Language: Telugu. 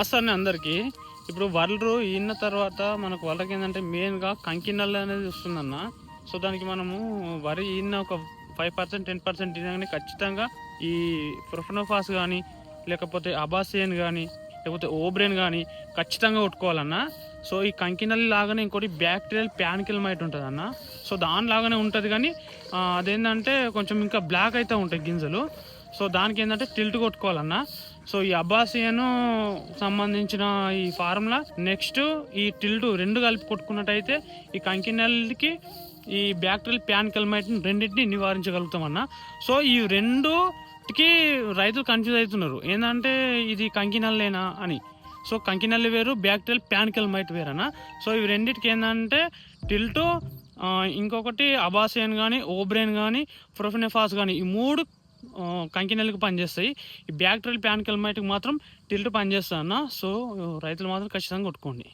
నమస్తే అందరికీ ఇప్పుడు వరలు ఈన తర్వాత మనకు వరలకి ఏంటంటే మెయిన్గా కంకినల్ అనేది వస్తుందన్న. సో దానికి మనము వరి ఈన ఒక ఫైవ్ పర్సెంట్ టెన్ పర్సెంట్ తినగానే ఖచ్చితంగా ఈ ప్రొఫనోఫాస్ కానీ లేకపోతే అబాసియన్ కానీ లేకపోతే ఓబ్రెయిన్ కానీ ఖచ్చితంగా కొట్టుకోవాలన్న. సో ఈ కంకినల్ లాగానే ఇంకోటి బ్యాక్టీరియల్ ప్యాన్కిల్ మైట్ ఉంటుంది అన్న సో దాని లాగానే ఉంటుంది కానీ అదేంటంటే కొంచెం ఇంకా బ్లాక్ అయితే ఉంటాయి గింజలు. సో దానికి ఏంటంటే టిల్ట్ కొట్టుకోవాలన్న. సో ఈ అబ్బాసియను సంబంధించిన ఈ ఫార్ములా నెక్స్ట్ ఈ టిల్ట్ రెండు కలిపి కొట్టుకున్నట్టయితే ఈ కంకినల్కి ఈ బ్యాక్టీరియల్ ప్యాన్ మైట్ని రెండింటిని నివారించగలుగుతామన్న. సో ఈ రెండుకి రైతులు కన్ఫ్యూజ్ అవుతున్నారు. ఏంటంటే ఇది కంకినల్లేనా అని. సో కంకినల్లి వేరు బ్యాక్టీరియల్ ప్యాన్ మైట్ వేరనా సో ఇవి రెండింటికి ఏంటంటే టిల్టు ఇంకొకటి అబాసియన్ కానీ ఓబ్రెయిన్ కానీ ప్రొఫెనెఫాస్ కానీ ఈ మూడు కంకినెలకు పనిచేస్తాయి. ఈ బ్యాక్టీరియల్ ప్యాన్ మైట్కి మాత్రం టిల్ట్ పనిచేస్తా అన్న సో రైతులు మాత్రం ఖచ్చితంగా కొట్టుకోండి.